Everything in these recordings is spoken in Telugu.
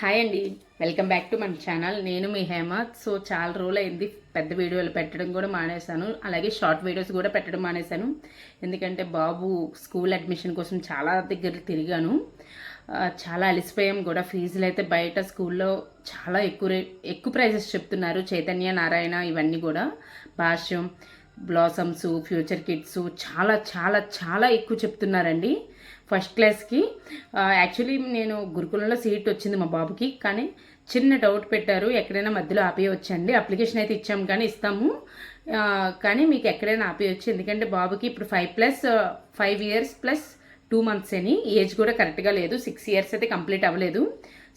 హాయ్ అండి. వెల్కమ్ బ్యాక్ టు మన ఛానల్. నేను మీ హేమ. సో చాలా రోజులు అయింది పెద్ద వీడియోలు పెట్టడం కూడా మానేశాను. అలాగే షార్ట్ వీడియోస్ కూడా పెట్టడం మానేశాను. ఎందుకంటే బాబు స్కూల్ అడ్మిషన్ కోసం చాలా దగ్గర తిరిగాను. చాలా అలసిపోయాం కూడా. ఫీజులు అయితే బయట స్కూల్లో చాలా ఎక్కువ రేట్ ఎక్కువ ప్రైజెస్ చెప్తున్నారు. చైతన్య నారాయణ ఇవన్నీ కూడా. భాష్యం బ్లాసమ్స్ ఫ్యూచర్ కిడ్స్ చాలా చాలా చాలా ఎక్కువ చెప్తున్నారండి. ఫస్ట్ క్లాస్కి యాక్చువల్లీ నేను గురుకులంలో సీట్ వచ్చింది మా బాబుకి కానీ చిన్న డౌట్ పెట్టారు ఎక్కడైనా మధ్యలో ఆపేయవచ్చండి అప్లికేషన్ అయితే ఇచ్చాము కానీ ఇస్తాము. కానీ మీకు ఎక్కడైనా ఆపేయచ్చు. ఎందుకంటే బాబుకి ఇప్పుడు five plus five years plus two months అని. ఏజ్ కూడా కరెక్ట్గా లేదు. సిక్స్ ఇయర్స్ అయితే కంప్లీట్ అవ్వలేదు.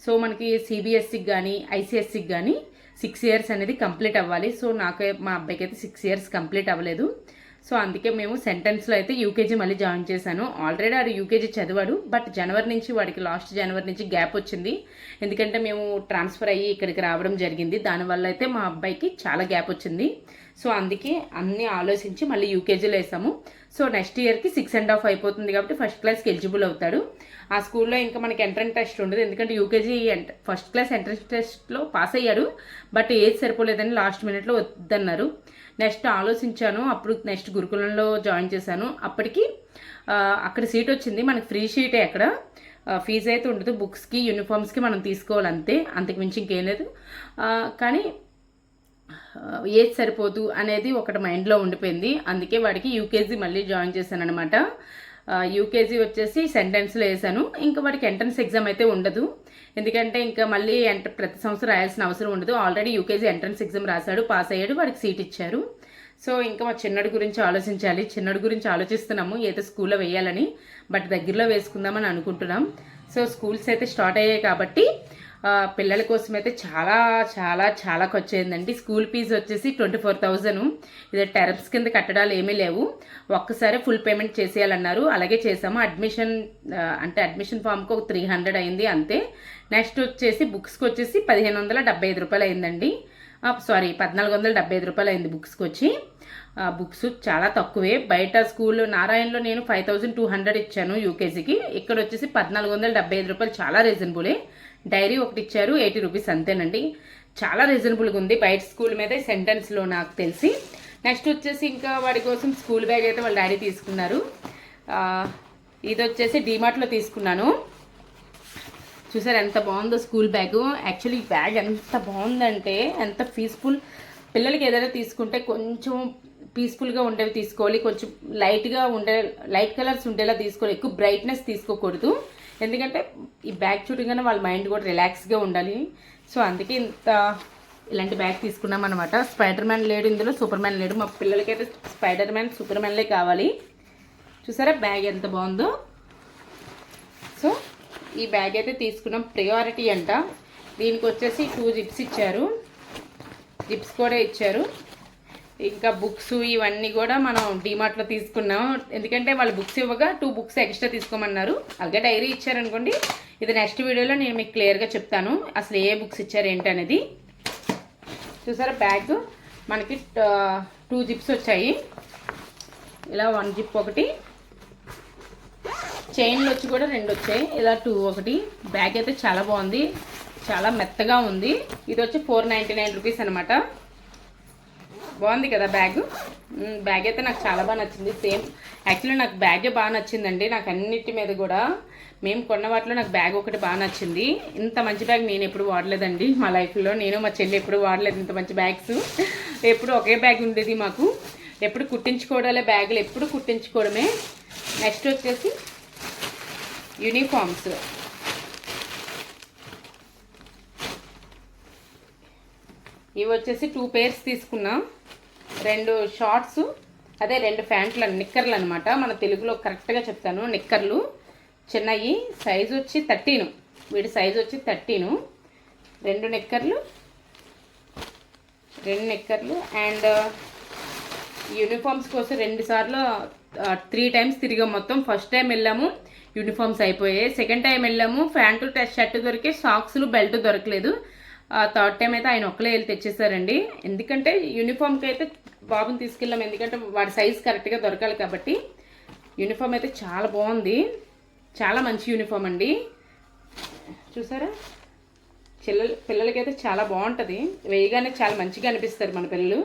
సో మనకి సిబిఎస్సికి కానీ ఐసిఎస్సికి కానీ సిక్స్ ఇయర్స్ అనేది కంప్లీట్ అవ్వాలి. సో నాకు మా అబ్బాయికి అయితే సిక్స్ ఇయర్స్ కంప్లీట్ అవ్వలేదు. సో అందుకే మేము సెంటెన్స్లో అయితే యూకేజీ మళ్ళీ జాయిన్ చేశాను. ఆల్రెడీ ఆడు యూకేజీ చదివాడు బట్ జనవరి నుంచి వాడికి లాస్ట్ జనవరి నుంచి గ్యాప్ వచ్చింది. ఎందుకంటే మేము ట్రాన్స్ఫర్ అయ్యి ఇక్కడికి రావడం జరిగింది. దానివల్ల అయితే మా అబ్బాయికి చాలా గ్యాప్ వచ్చింది. సో అందుకే అన్నీ ఆలోచించి మళ్ళీ యూకేజీలో వేసాము. సో నెక్స్ట్ ఇయర్కి సిక్స్ అండ్ హాఫ్ అయిపోతుంది కాబట్టి ఫస్ట్ క్లాస్కి ఎలిజిబుల్ అవుతాడు. ఆ స్కూల్లో ఇంకా మనకి ఎంట్రన్స్ టెస్ట్ ఉండదు. ఎందుకంటే యూకేజీ ఫస్ట్ క్లాస్ ఎంట్రన్స్ టెస్ట్లో పాస్ అయ్యాడు బట్ ఏజ్ సరిపోలేదని లాస్ట్ మినిట్లో వద్దన్నారు. నెక్స్ట్ ఆలోచించాను. అప్పుడు నెక్స్ట్ గురుకులంలో జాయిన్ చేశాను. అప్పటికి అక్కడ సీట్ వచ్చింది. మనకి ఫ్రీ షీటే అక్కడ. ఫీజు అయితే ఉండదు. బుక్స్కి యూనిఫామ్స్కి మనం తీసుకోవాలి అంతే. అంతకు మించి ఇంకేం లేదు. కానీ ఏజ్ సరిపోదు అనేది ఒకటి మైండ్లో ఉండిపోయింది. అందుకే వాడికి యూకేజీ మళ్ళీ జాయిన్ చేశాను అనమాట యూకేజీ వచ్చేసి సెంటెన్స్లో వేసాను ఇంకా వాడికి ఎంట్రన్స్ ఎగ్జామ్ అయితే ఉండదు. ఎందుకంటే ఇంకా మళ్ళీ ఎంట ప్రతి సంవత్సరం రాయాల్సిన అవసరం ఉండదు. ఆల్రెడీ యూకేజీ ఎంట్రన్స్ ఎగ్జామ్ రాశాడు పాస్ అయ్యాడు వాడికి సీట్ ఇచ్చారు. సో ఇంకా మా చిన్నడి గురించి ఆలోచించాలి. చిన్నడి గురించి ఆలోచిస్తున్నాము ఏదో స్కూల్లో వేయాలని బట్ దగ్గరలో వేసుకుందామని అనుకుంటున్నాం. సో స్కూల్స్ అయితే స్టార్ట్ అయ్యాయి కాబట్టి పిల్లల కోసం అయితే చాలా చాలా చాలా ఖర్చు అయిందండి స్కూల్ ఫీజు వచ్చేసి ట్వంటీ ఫోర్ థౌజండ్. ఇది టెరప్స్ కింద కట్టడాలు ఏమీ లేవు. ఒక్కసారి ఫుల్ పేమెంట్ చేసేయాలన్నారు. అలాగే చేసాము అడ్మిషన్ అంటే అడ్మిషన్ ఫామ్కి ఒక త్రీ హండ్రెడ్ అయింది అంతే. నెక్స్ట్ వచ్చేసి బుక్స్కి వచ్చేసి పదిహేను వందల డెబ్బై ఐదు రూపాయలు అయిందండి. సారీ పద్నాలుగు వందల డెబ్బై ఐదు రూపాయలు అయింది బుక్స్కి వచ్చి. బుక్స్ చాలా తక్కువే. బయట స్కూల్ నారాయణలో నేను ఫైవ్ థౌజండ్ టూ హండ్రెడ్ ఇచ్చాను యూకేజీకి. ఇక్కడ వచ్చేసి పద్నాలుగు వందల డెబ్బై ఐదు రూపాయలు చాలా రీజనబులే. డైరీ ఒకటి ఇచ్చారు ఎయిటీ రూపీస్ అంతేనండి. చాలా రీజనబుల్గా ఉంది. బయట స్కూల్ మీద సెంటెన్స్లో నాకు తెలిసి. నెక్స్ట్ వచ్చేసి ఇంకా వాడి కోసం స్కూల్ బ్యాగ్ అయితే వాళ్ళ డాడీ తీసుకున్నారు. ఇది వచ్చేసి డీమార్ట్లో తీసుకున్నాను. చూసారు ఎంత బాగుందో స్కూల్ బ్యాగ్. యాక్చువల్లీ బ్యాగ్ ఎంత బాగుందంటే ఎంత పీస్ఫుల్. పిల్లలకి ఏదైనా తీసుకుంటే కొంచెం పీస్ఫుల్గా ఉండేవి తీసుకోవాలి. కొంచెం లైట్గా ఉండే లైట్ కలర్స్ ఉండేలా తీసుకోవాలి. ఎక్కువ బ్రైట్నెస్ తీసుకోకూడదు. ఎందుకంటే ఈ బ్యాగ్ చూడగానే వాళ్ళ మైండ్ కూడా రిలాక్స్గా ఉండాలి. సో అందుకే ఇంత ఇలాంటి బ్యాగ్ తీసుకున్నాం అనమాట స్పైడర్ మ్యాన్ లేడు ఇందులో సూపర్ మ్యాన్ లేడు. మా పిల్లలకైతే స్పైడర్ మ్యాన్ సూపర్ మ్యాన్లే కావాలి. చూసారా బ్యాగ్ ఎంత బాగుందో? సో ఈ బ్యాగ్ అయితే తీసుకున్నాం. ప్రియారిటీ అంట. దీనికి వచ్చేసి టూ జిప్స్ ఇచ్చారు. జిప్స్ కూడా ఇచ్చారు. ఇంకా బుక్స్ ఇవన్నీ కూడా మనం డిమార్ట్లో తీసుకున్నాం. ఎందుకంటే వాళ్ళు బుక్స్ ఇవ్వగా టూ బుక్స్ ఎక్స్ట్రా తీసుకోమన్నారు. అలాగే డైరీ ఇచ్చారనుకోండి ఇది నెక్స్ట్ వీడియోలో నేను మీకు క్లియర్గా చెప్తాను. అసలు ఏ బుక్స్ ఇచ్చారు ఏంటి అనేది చూసారా బ్యాగ్? మనకి టూ జిప్స్ వచ్చాయి. ఇలా వన్ జిప్ ఒకటి. చైన్లు వచ్చి కూడా రెండు వచ్చాయి. ఇలా టూ ఒకటి. బ్యాగ్ అయితే చాలా బాగుంది. చాలా మెత్తగా ఉంది. ఇది వచ్చి ఫోర్ నైంటీ నైన్ రూపీస్ అనమాట బాగుంది కదా బ్యాగ్? బ్యాగ్ అయితే నాకు చాలా బాగా నచ్చింది. సేమ్. యాక్చువల్లీ నాకు బ్యాగే బాగా నచ్చిందండి. నాకు అన్నిటి మీద కూడా మేము కొన్న వాటిలో నాకు బ్యాగ్ ఒకటి బాగా నచ్చింది. ఇంత మంచి బ్యాగ్ నేను ఎప్పుడు వాడలేదండి. మా లైఫ్లో నేను మా చెల్లి ఎప్పుడు వాడలేదు ఇంత మంచి బ్యాగ్స్. ఎప్పుడు ఒకే బ్యాగ్ ఉండేది మాకు. ఎప్పుడు కుట్టించుకోవడాలే బ్యాగులు ఎప్పుడు కుట్టించుకోవడమే. నెక్స్ట్ వచ్చేసి యూనిఫామ్స్. ఇవి వచ్చేసి టూ పేర్స్ తీసుకున్నాం. రెండు షార్ట్స్ అదే రెండు ప్యాంట్లు నిక్కర్లు అనమాట మన తెలుగులో కరెక్ట్గా చెప్తాను నిక్కర్లు చిన్నవి సైజు వచ్చి థర్టీను వీడి సైజు వచ్చి థర్టీను రెండు నిక్కర్లు రెండు నిక్కర్లు అండ్ యూనిఫామ్స్ కోసం రెండు సార్లు uh, త్రీ టైమ్స్ తిరిగాం మొత్తం. ఫస్ట్ టైం వెళ్ళాము యూనిఫామ్స్ అయిపోయాయి. సెకండ్ టైం వెళ్ళాము ప్యాంటు షర్ట్ దొరికే సాక్స్లు బెల్ట్ దొరకలేదు. థర్డ్ టైం అయితే ఆయన ఒక్కలే వెళ్ళి తెచ్చేసారండి. ఎందుకంటే యూనిఫామ్కి అయితే బాబుని తీసుకెళ్ళాం. ఎందుకంటే వాడి సైజ్ కరెక్ట్గా దొరకాలి కాబట్టి యూనిఫామ్ అయితే చాలా బాగుంది. చాలా మంచి యూనిఫామ్ అండి. చూసారా? పిల్లలు పిల్లలకైతే చాలా బాగుంటుంది. వేయగానే చాలా మంచిగా అనిపిస్తారు మన పిల్లలు.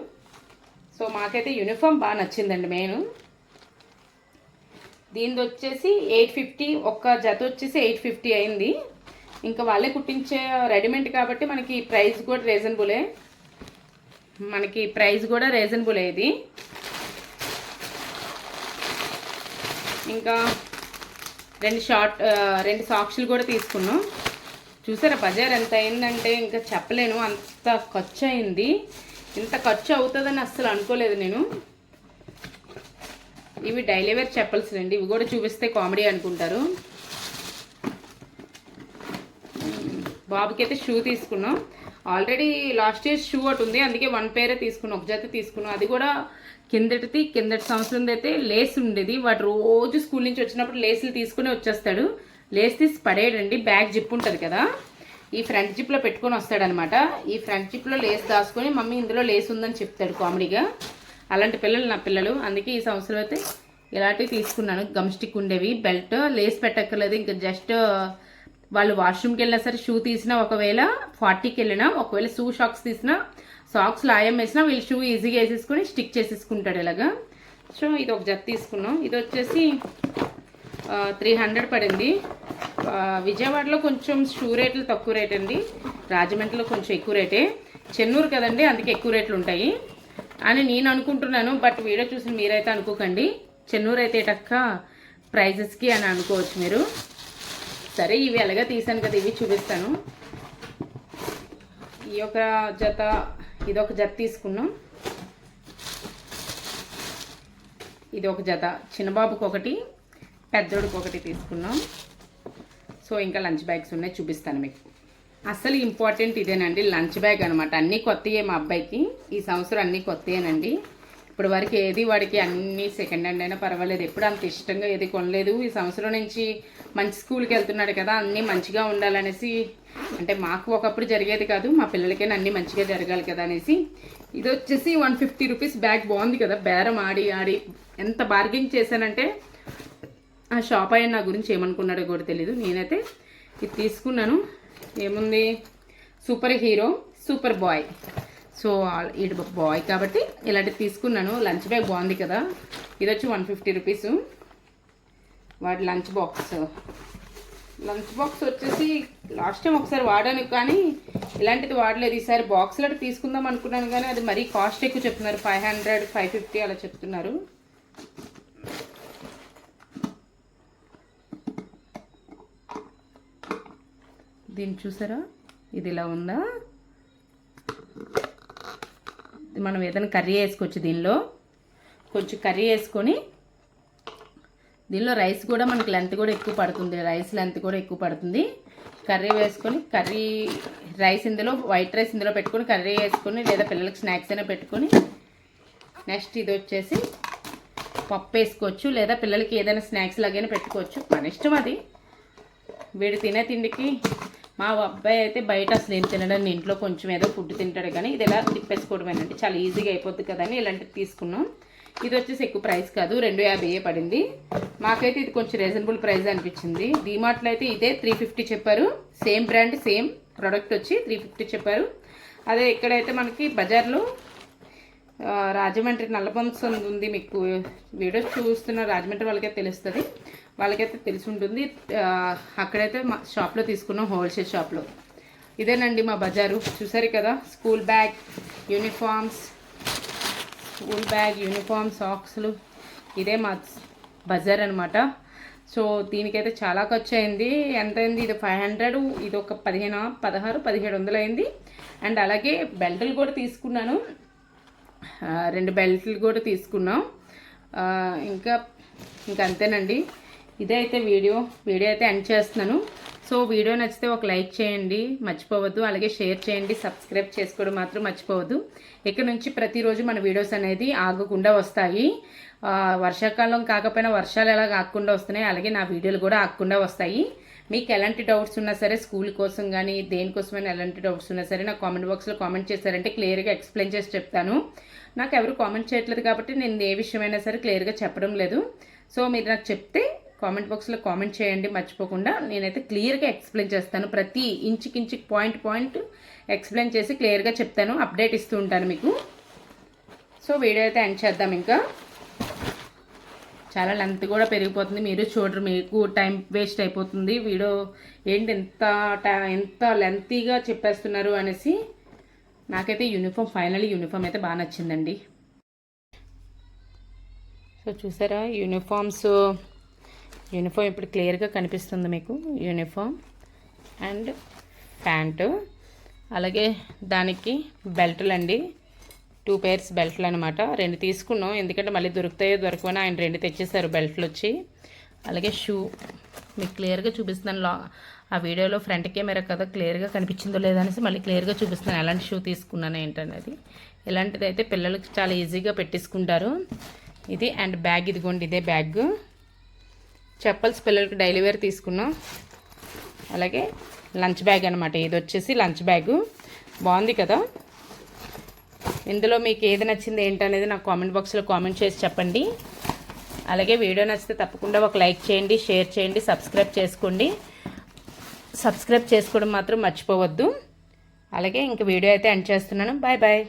సో మాకైతే యూనిఫామ్ బాగా నచ్చిందండి మెయిన్ దీనిది వచ్చేసి ఎయిట్ ఫిఫ్టీ ఒక్క జత వచ్చేసి ఎయిట్ ఫిఫ్టీ అయింది. ఇంకా వాళ్ళే కుట్టించే రెడీమేడ్ కాబట్టి మనకి ప్రైస్ కూడా రీజనబులే మనకి ప్రైస్ కూడా రీజనబులే ఇది. ఇంకా రెండు షార్ట్ రెండు సాక్షులు కూడా తీసుకున్నాం. చూసారా బజార్ ఎంత అయిందంటే ఇంకా చెప్పలేను అంత ఖర్చు అయింది. ఇంత ఖర్చు అవుతుందని అస్సలు అనుకోలేదు నేను. ఇవి డైలీ వేర్ చెప్పల్స్ అండి ఇవి కూడా చూపిస్తే కామెడీ అనుకుంటారు. బాబుకి అయితే షూ తీసుకున్నాం. ఆల్రెడీ లాస్ట్ ఇయర్ షూ ఒకటి ఉంది. అందుకే వన్ పేరే తీసుకున్నాం. ఒక జత తీసుకున్నాం. అది కూడా కిందటిది కిందటి సంవత్సరం అయితే లేస్ ఉండేది. వాడు రోజు స్కూల్ నుంచి వచ్చినప్పుడు లేసులు తీసుకుని వచ్చేస్తాడు. లేస్ తీసి పడేయడండి. బ్యాగ్ జిప్ ఉంటుంది కదా. ఈ ఫ్రంట్ జిప్లో పెట్టుకొని వస్తాడనమాట. ఈ ఫ్రంట్ జిప్లో లేస్ దాచుకొని మమ్మీ ఇందులో లేస్ ఉందని చెప్తాడు కామెడీగా. అలాంటి పిల్లలు నా పిల్లలు. అందుకే ఈ సంవత్సరం అయితే ఇలాంటివి తీసుకున్నాను. గమ్ స్టిక్ ఉండేవి బెల్ట్ లేస్ పెట్టక్కర్లేదు. ఇంకా జస్ట్ వాళ్ళు వాష్రూమ్కి వెళ్ళినా సరే షూ తీసినా ఒకవేళ ఫార్టీకి వెళ్ళినా ఒకవేళ షూ షాక్స్ తీసినా సాక్స్ లాయం వేసినా వీళ్ళు షూ ఈజీగా వేసేసుకొని స్టిక్ చేసేసుకుంటాడు ఇలాగా. సో ఇది ఒక జత తీసుకున్నాం. ఇది వచ్చేసి త్రీ హండ్రెడ్ పడింది. విజయవాడలో కొంచెం షూ రేట్లు తక్కువ రేట్ అండి. రాజమండ్రిలో కొంచెం ఎక్కువ రేటే. చెన్నూరు కదండి అందుకే ఎక్కువ రేట్లు ఉంటాయి. అని నేను అనుకుంటున్నాను బట్ వీడియో చూసి మీరైతే అనుకోకండి. చెన్నూరు అయితే టక్క ప్రైజెస్కి అని అనుకోవచ్చు మీరు. సరే ఇవి ఎలాగా తీసాను కదా ఇవి చూపిస్తాను. ఈ యొక్క జత ఇది ఒక జత తీసుకున్నాం. ఇది ఒక జత చిన్నబాబుకి ఒకటి పెద్దోడికి ఒకటి తీసుకున్నాం. సో ఇంకా లంచ్ బ్యాగ్స్ ఉన్నాయి చూపిస్తాను మీకు. అసలు ఇంపార్టెంట్ ఇదేనండి లంచ్ బ్యాగ్ అనమాట అన్నీ కొత్తయే మా అబ్బాయికి. ఈ సంవత్సరం అన్నీ కొత్తయేనండి. ఇప్పుడు వరకు ఏది వాడికి అన్ని సెకండ్ హ్యాండ్ అయినా పర్వాలేదు. ఎప్పుడు అంత ఇష్టంగా ఏది కొనలేదు. ఈ సంవత్సరం నుంచి మంచి స్కూల్కి వెళ్తున్నాడు కదా అన్నీ మంచిగా ఉండాలనేసి అంటే మాకు ఒకప్పుడు జరిగేది కాదు మా పిల్లలకైనా అన్నీ మంచిగా జరగాలి కదా అనేసి. ఇది వచ్చేసి వన్ ఫిఫ్టీ రూపీస్ బ్యాగ్ బాగుంది కదా బేరం ఆడి ఆడి. ఎంత బార్గెన్ చేశానంటే ఆ షాప్ ఆయన నా గురించి ఏమనుకున్నాడో కూడా తెలీదు. నేనైతే ఇది తీసుకున్నాను. ఏముంది? Super hero super boy. So ఇటు బాయ్ కాబట్టి ఇలాంటివి తీసుకున్నాను. లంచ్ బ్యాగ్ బాగుంది కదా. ఇది వచ్చి వన్ ఫిఫ్టీ రూపీస్. వాడి లంచ్ బాక్స్. లంచ్ బాక్స్ వచ్చేసి లాస్ట్ టైం ఒకసారి వాడాను కానీ ఇలాంటిది వాడలేదు. ఈసారి బాక్స్ లాంటి తీసుకుందాం అనుకున్నాను కానీ అది మరీ కాస్ట్ ఎక్కువ చెప్తున్నారు. ఫైవ్ హండ్రెడ్ ఫైవ్ ఫిఫ్టీ అలా చెప్తున్నారు. దీన్ని చూసారా? ఇది ఇలా ఉందా? మనం ఏదైనా కర్రీ వేసుకోవచ్చు దీనిలో. కొంచెం కర్రీ వేసుకొని దీనిలో రైస్ కూడా మనకి లెంత్ కూడా ఎక్కువ పడుతుంది. రైస్ లెంత్ కూడా ఎక్కువ పడుతుంది. కర్రీ వేసుకొని కర్రీ రైస్ ఇందులో వైట్ రైస్ ఇందులో పెట్టుకొని కర్రీ వేసుకొని లేదా పిల్లలకి స్నాక్స్ అయినా పెట్టుకొని నెక్స్ట్ ఇది వచ్చేసి పప్పు వేసుకోవచ్చు లేదా పిల్లలకి ఏదైనా స్నాక్స్ లాగైనా పెట్టుకోవచ్చు. మన ఇష్టం అది. వీడు తినే తిండికి మా అబ్బాయి అయితే బయట అసలు ఏం తినడం ఇంట్లో కొంచెం ఏదో ఫుడ్ తింటాడు కానీ ఇది ఎలా తిప్పేసుకోవడమేనండి. చాలా ఈజీగా అయిపోద్ది కదా అని ఇలాంటివి తీసుకున్నాం. ఇది వచ్చేసి ఎక్కువ ప్రైస్ కాదు రెండు యాభై పడింది. మాకైతే ఇది కొంచెం రీజనబుల్ ప్రైస్ అనిపించింది. డీమార్ట్లో అయితే ఇదే త్రీ ఫిఫ్టీ చెప్పారు. సేమ్ బ్రాండ్ సేమ్ ప్రోడక్ట్ వచ్చి త్రీ ఫిఫ్టీ చెప్పారు. అదే ఇక్కడైతే మనకి బజార్లో రాజమండ్రి నల్లబంస ఉంది మీకు వీడియో చూస్తున్న రాజమండ్రి వాళ్ళకే తెలుస్తుంది. వాళ్ళకైతే తెలిసి ఉంటుంది అక్కడైతే మా షాప్లో తీసుకున్నాం హోల్సేల్ షాప్లో. ఇదేనండి మా బజారు. చూసారు కదా school bag uniforms school bag uniform సాక్స్లు. ఇదే మా బజార్ అనమాట సో దీనికైతే చాలా ఖర్చు అయింది ఎంత అయింది ఇది ఫైవ్ హండ్రెడ్ ఇది ఒక పదిహేను? పదహారు పదిహేడు వందలు అయింది అండ్ అలాగే బెల్టులు కూడా తీసుకున్నాను. రెండు బెల్ట్లు కూడా తీసుకున్నాం. ఇంకా ఇంకా అంతేనండి. ఇదే అయితే వీడియో. వీడియో అయితే ఎండ్ చేస్తున్నాను. సో వీడియో నచ్చితే ఒక లైక్ చేయండి. మర్చిపోవద్దు. అలాగే షేర్ చేయండి. సబ్స్క్రైబ్ చేసుకోవడం మాత్రం మర్చిపోవద్దు. ఇక్కడ నుంచి ప్రతిరోజు మన వీడియోస్ అనేది ఆగకుండా వస్తాయి. వర్షాకాలం కాకపోయినా వర్షాలు ఎలా ఆగకుండా వస్తున్నాయి అలాగే నా వీడియోలు కూడా ఆగకుండా వస్తాయి. మీకు ఎలాంటి డౌట్స్ ఉన్నా సరే స్కూల్ కోసం కానీ దేనికోసమైనా ఎలాంటి డౌట్స్ ఉన్నా సరే నా కామెంట్ బాక్స్లో కామెంట్ చేశారంటే క్లియర్గా ఎక్స్ప్లెయిన్ చేసి చెప్తాను. నాకు ఎవరు కామెంట్ చేయట్లేదు కాబట్టి నేను ఏ విషయమైనా సరే క్లియర్గా చెప్పడం లేదు. సో మీరు నాకు చెప్తే కామెంట్ బాక్స్లో కామెంట్ చేయండి మర్చిపోకుండా నేనైతే క్లియర్గా ఎక్స్ప్లెయిన్ చేస్తాను. ప్రతి ఇంచుకి ఇంచుకి పాయింట్ పాయింట్ ఎక్స్ప్లెయిన్ చేసి క్లియర్గా చెప్తాను అప్డేట్ ఇస్తూ ఉంటాను మీకు. సో వీడియో అయితే ఎండ్ చేద్దాం ఇంకా. చాలా లెంత్ కూడా పెరిగిపోతుంది. మీరు చూడరు మీకు టైం వేస్ట్ అయిపోతుంది. వీడియో ఏంటి ఎంత టై- ఎంత లెంతీగా చెప్పేస్తున్నారు అనేసి నాకైతే యూనిఫామ్ ఫైనల్ యూనిఫామ్ అయితే బాగా నచ్చిందండి. సో చూసారా? యూనిఫామ్స్ యూనిఫామ్ ఇప్పుడు క్లియర్గా కనిపిస్తుంది మీకు. యూనిఫామ్ అండ్ ప్యాంటు అలాగే దానికి బెల్టులు అండి టూ పేర్స్ బెల్ట్లు అనమాట రెండు తీసుకున్నాం. ఎందుకంటే మళ్ళీ దొరుకుతాయో దొరకవని ఆయన రెండు తెచ్చేశారు బెల్ట్లు వచ్చి. అలాగే షూ. మీకు క్లియర్గా చూపిస్తున్నాను. లా ఆ వీడియోలో ఫ్రంట్ కెమెరా కదా క్లియర్గా కనిపించిందో లేదనేసి మళ్ళీ క్లియర్గా చూపిస్తున్నాను. ఎలాంటి షూ తీసుకున్నాను ఏంటనేది ఇలాంటిది అయితే పిల్లలకు చాలా ఈజీగా పెట్టేసుకుంటారు. ఇది అండ్ బ్యాగ్ ఇదిగోండి ఇదే బ్యాగ్. చెప్పల్స్ పిల్లలకి డైలీ వేర్ తీసుకున్నాం. అలాగే లంచ్ బ్యాగ్ అనమాట ఇది వచ్చేసి లంచ్ బ్యాగ్. బాగుంది కదా? ఇందులో మీకు ఏది నచ్చింది ఏంటనేది నాకు కామెంట్ బాక్స్లో కామెంట్ చేసి చెప్పండి. అలాగే వీడియో నచ్చితే తప్పకుండా ఒక లైక్ చేయండి షేర్ చేయండి సబ్స్క్రైబ్ చేసుకోండి. సబ్స్క్రైబ్ చేసుకోవడం మాత్రం మర్చిపోవద్దు. అలాగే ఇంక వీడియో అయితే ఎండ్ చేస్తున్నాను. Bye bye